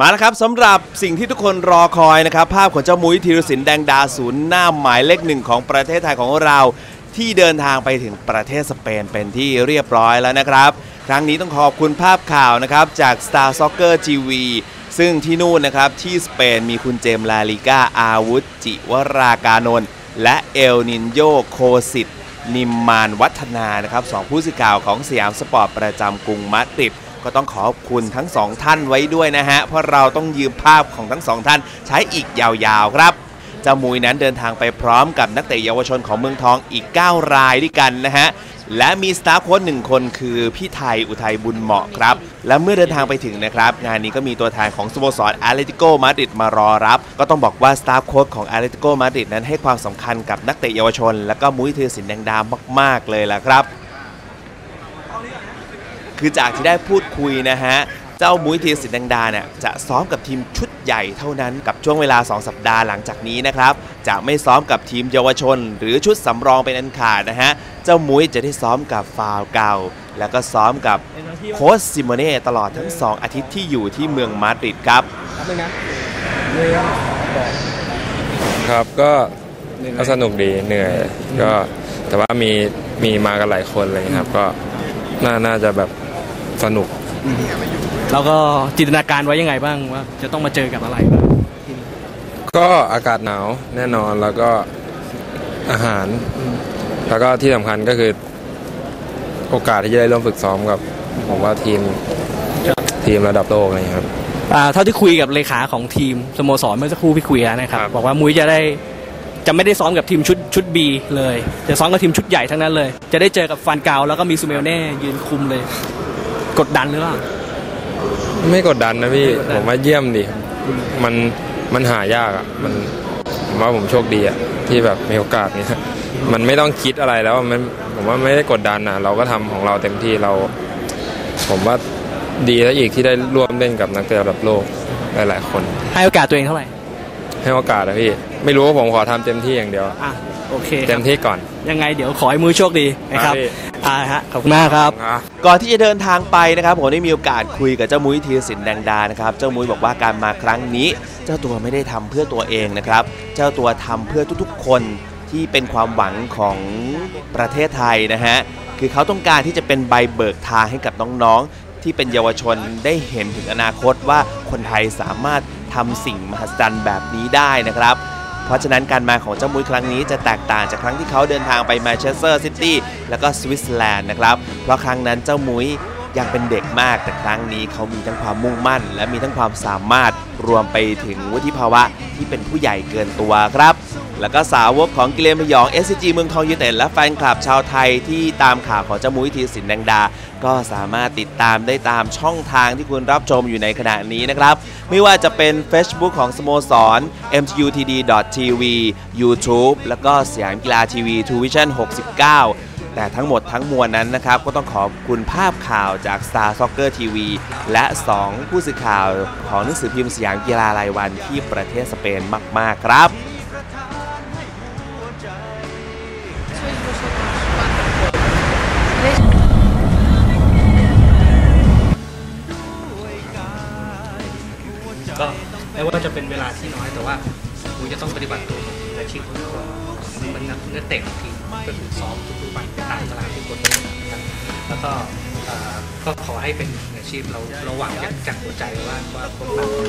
มาแล้วครับสำหรับสิ่งที่ทุกคนรอคอยนะครับ ภาพของเจ้ามุ้ยธีรศิลป์แดงดาศูนย์หน้าหมายเลขหนึ่งของประเทศไทยของเราที่เดินทางไปถึงประเทศสเปนเป็นที่เรียบร้อยแล้วนะครับ ครั้งนี้ต้องขอบคุณภาพข่าวนะครับจาก Star Soccer TV ซึ่งที่นู่นนะครับที่สเปนมีคุณเจมส์ลาลิก้าอาวุธ จิวรากานนท์และเอลนินโยโคสิตนิมมานวัฒนานะครับสองผู้สื่อข่าวของสยามสปอร์ตประจำกรุงมาดริด ก็ต้องขอบคุณทั้งสองท่านไว้ด้วยนะฮะ เพราะเราต้องยืมภาพของทั้งสองท่านใช้อีกยาวๆครับเจ้ามุยนั้นเดินทางไปพร้อมกับนักเตะเยาวชนของเมืองทองอีก 9 รายด้วยกันนะฮะ และมีสตาฟโค้ชหนึ่งคนคือพี่ไทยอุทัยบุญเหมาะครับ และเมื่อเดินทางไปถึงนะครับ งานนี้ก็มีตัวแทนของสโมสรอาเลติโกมาดริดมารอรับ ก็ต้องบอกว่าสตาฟโค้ชของอาเลติโกมาดริดนั้นให้ความสำคัญกับนักเตะเยาวชน และก็มุ้ยเทอศินแดงดามาก ๆ เลยล่ะครับ คือจากที่ได้พูดคุยนะฮะ เจ้ามุ้ยทีสินแดงดาเนี่ยจะซ้อมกับทีมชุดใหญ่เท่านั้นกับช่วงเวลา 2 สัปดาห์หลังจากนี้นะครับ จะไม่ซ้อมกับทีมเยาวชน หรือชุดสำรองเป็นอันขาดนะฮะ เจ้ามุ้ยจะได้ซ้อมกับฟาวเก่า แล้วก็ซ้อมกับโค้ชซิโมเน่ตลอดทั้ง 2 อาทิตย์ที่อยู่ที่เมืองมาดริดครับครับก็ก็สนุกดีเหนื่อย ก็แต่ว่ามีมีมากันหลายคนเงี้ยครับก็น่าน่าจะแบบ สนุก แล้วก็จินตนาการไว้ยังไงบ้างว่า จะต้องมาเจอกับอะไรบ้างก็อากาศหนาวแน่นอนแล้วก็อาหาร แล้วก็ที่สำคัญก็คือโอกาสที่จะได้ร่วมฝึกซ้อมกับผมว่าทีมทีมระดับโลกอะไรอย่างเงี้ยครับ อ่าเท่าที่คุยกับเลขาของทีมสโมสรเมื่อสักครู่พี่คุยแล้วนะครับ ครับ บอกว่ามุ้ยจะได้จะไม่ได้ซ้อมกับทีมชุดชุด B เลย จะซ้อมกับทีมชุดใหญ่ทั้งนั้นเลย จะได้เจอกับฟันเกาแล้วก็มีซูเมลเน่ยืนคุมเลย กดดันหรือเปล่าไม่กดดันนะพี่ไม่กดดันผมว่าเยี่ยมดิ มันมันหายากอะ มันผมว่าผมโชคดีอะที่แบบมีโอกาสเนี้ยมันไม่ต้องคิดอะไรแล้วมันผมว่าไม่ได้กดดันอะเราก็ทำของเราเต็มที่เรา ผมว่าดีแล้วอีกที่ได้ร่วมเล่นกับนักเตะระดับโลกหลายๆคน ให้โอกาสตัวเองเท่าไหร่ ให้โอกาสนะพี่ ไม่รู้ว่าผมขอทำเต็มที่อย่างเดียวอะโอเคคเต็รับมที่ก่อน ยังไงเดี๋ยวขอให้มุ้ยโชคดีนะครับครับพี่อ่าฮะขอบคุณมากครับครับ ก่อนที่จะเดินทางไปนะครับผมได้มีโอกาสคุยกับเจ้ามุ้ยธีรศิลป์แดงดานะครับ เจ้ามุ้ยบอกว่าการมาครั้งนี้ เจ้าตัวไม่ได้ทำเพื่อตัวเองนะครับ เจ้าตัวทำเพื่อทุกๆ คนที่เป็นความหวังของประเทศไทยนะฮะคือเขาต้องการที่จะเป็นใบเบิกทางให้กับน้องๆ ที่เป็นเยาวชนได้เห็นถึงอนาคตว่าคนไทยสามารถทำสิ่งมหัศจรรย์แบบนี้ได้นะครับ เพราะฉะนั้นการมาของเจ้ามุ้ยครั้งนี้จะแตกต่างจากครั้งที่เขาเดินทางไปแมนเชสเตอร์ซิตี้แล้วก็สวิตเซอร์แลนด์นะครับ เพราะครั้งนั้นเจ้ามุ้ยยังเป็นเด็กมากแต่ครั้งนี้เขามีทั้งความมุ่งมั่น และมีทั้งความสามารถ รวมไปถึงวุฒิภาวะที่เป็นผู้ใหญ่เกินตัวครับ แล้วก็สาวกของกิเลนพยอง SCG เมืองทองยูไนเต็ดและแฟนคลับชาวไทยที่ตามข่าวของเจ้ามุ้ยธีรศิลป์แดงดา ก็สามารถติดตามได้ตามช่องทางที่คุณรับชมอยู่ในขณะนี้นะครับ ไม่ว่าจะเป็น Facebook ของสโมสร mtutd.tv YouTube แล้วก็สยามกีฬาทีวี t ูวิชั่น69 แต่ทั้งหมดทั้งมวลนั้นนะครับ ก็ต้องขอบคุณภาพข่าวจาก Star Soccer TV และ 2 ผู้สื่อข่าวของหนังสือพิมพ์สยามกีฬารายวันที่ประเทศสเปนมาก ๆ ครับก็ไม่ว่าจะเป็นเวลาที่น้อยแต่ว่าคุจะต้องปฏิบัติตัวเป็นอาชีพทุกคนมันนักนักเตะของทีมก็คือซ้อมทุกๆวัน กฎต่งนะครัแล้วก็ก็ขอให้เป็นอาชีพเราเราหวังจากหัวใจว่าว่าคนเราก็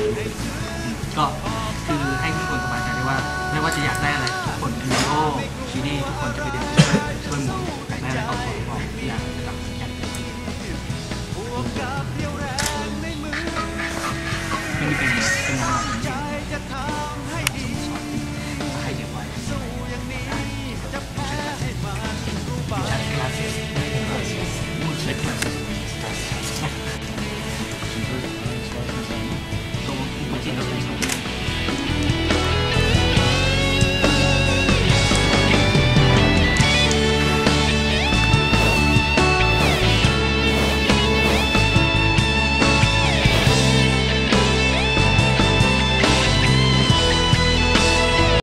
คือให้ทุกคนสบายใจได้ว่า ไม่ว่าจะอยากได้อะไรทุกคนมีโลชีนี่ทุกคนจะไปเดินช่วยมือยากได้อะไรก็ขอบอกอยากกับอยาก